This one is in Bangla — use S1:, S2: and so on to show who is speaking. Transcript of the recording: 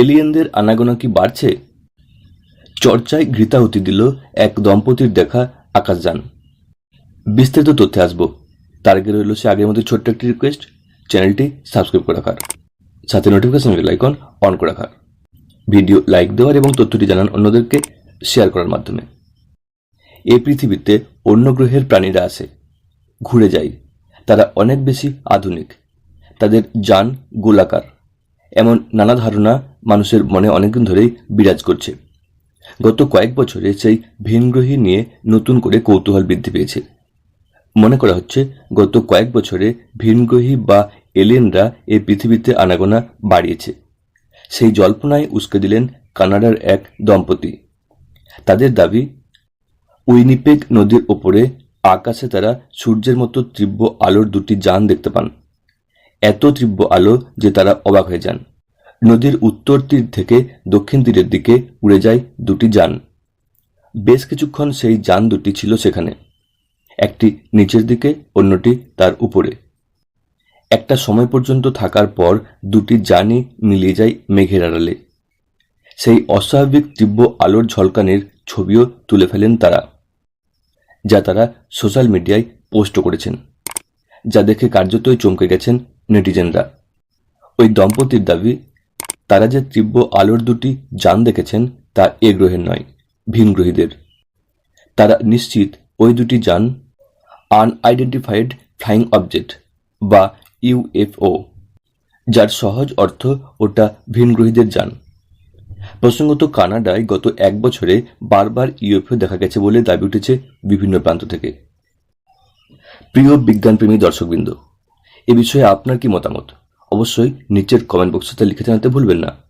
S1: এলিয়েনদের আনাগোনা কি বাড়ছে? চর্চায় ঘৃতাহতি দিল এক দম্পতির দেখা আকাশযান। বিস্তারিত তথ্যে আসব। তার আগে রইল সে আগের মতো ছোট্ট একটি রিকোয়েস্ট চ্যানেলটি সাবস্ক্রাইব করে রাখার। সাথে নোটিফিকেশন বেল আইকন অন করে রাখার। ভিডিও লাইক দেওয়ার এবং তথ্যটি জানান অন্যদেরকে শেয়ার করার মাধ্যমে। এই পৃথিবীতে অন্য গ্রহের প্রাণীরা আছে। ঘুরে যায় তারা অনেক বেশি আধুনিক। তাদের যান গোলাকার। এমন নানা ধারণা মানুষের মনে অনেকদিন ধরেই বিরাজ করছে। গত কয়েক বছরে সেই ভিনগ্রহী নিয়ে নতুন করে কৌতূহল বৃদ্ধি পেয়েছে। মনে করা হচ্ছে, গত কয়েক বছরে ভিনগ্রহী বা এলিয়েনরা এই পৃথিবীতে আনাগোনা বাড়িয়েছে। সেই জল্পনায় উস্কে দিলেন কানাডার এক দম্পতি। তাদের দাবি, উইনিপেগ নদীর ওপরে আকাশে তারা সূর্যের মতো তীব্র আলোর দুটি যান দেখতে পান। এত তীব্র আলো যে তারা অবাক হয়ে যান। নদীর উত্তর তীর থেকে দক্ষিণ তীরের দিকে উড়ে যায় দুটি যান। বেশ কিছুক্ষণ সেই যান দুটি ছিল সেখানে। একটি নিচের দিকে, অন্যটি তার উপরে। একটা সময় পর্যন্ত থাকার পর দুটি যানই মিলিয়ে যায় মেঘের আড়ালে। সেই অস্বাভাবিক তীব্র আলোর ঝলকানির ছবিও তুলে ফেলেন তারা, যা তারা সোশ্যাল মিডিয়ায় পোস্ট করেছেন, যা দেখে কার্যতই চমকে গেছেন নেটিজেনরা। ওই দম্পতির দাবি, তারা যে তীব্র আলোর দুটি যান দেখেছেন, তা এ গ্রহের নয় ভিনগ্রহীদের তারা নিশ্চিত ওই দুটি যান আনআইডেন্টিফাইড ফ্লাইং অবজেক্ট বা ইউএফও, যার সহজ অর্থ ওটা ভিনগ্রহীদের যান। প্রসঙ্গত কানাডায় গত এক বছরে বারবার ইউএফও দেখা গেছে বলে দাবি উঠেছে বিভিন্ন প্রান্ত থেকে। প্রিয় বিজ্ঞানপ্রেমী দর্শকবৃন্দ এ বিষয়ে আপনার কি মতামত? অবশ্যই নিচের কমেন্ট বক্সতে লিখে জানাতে ভুলবেন না।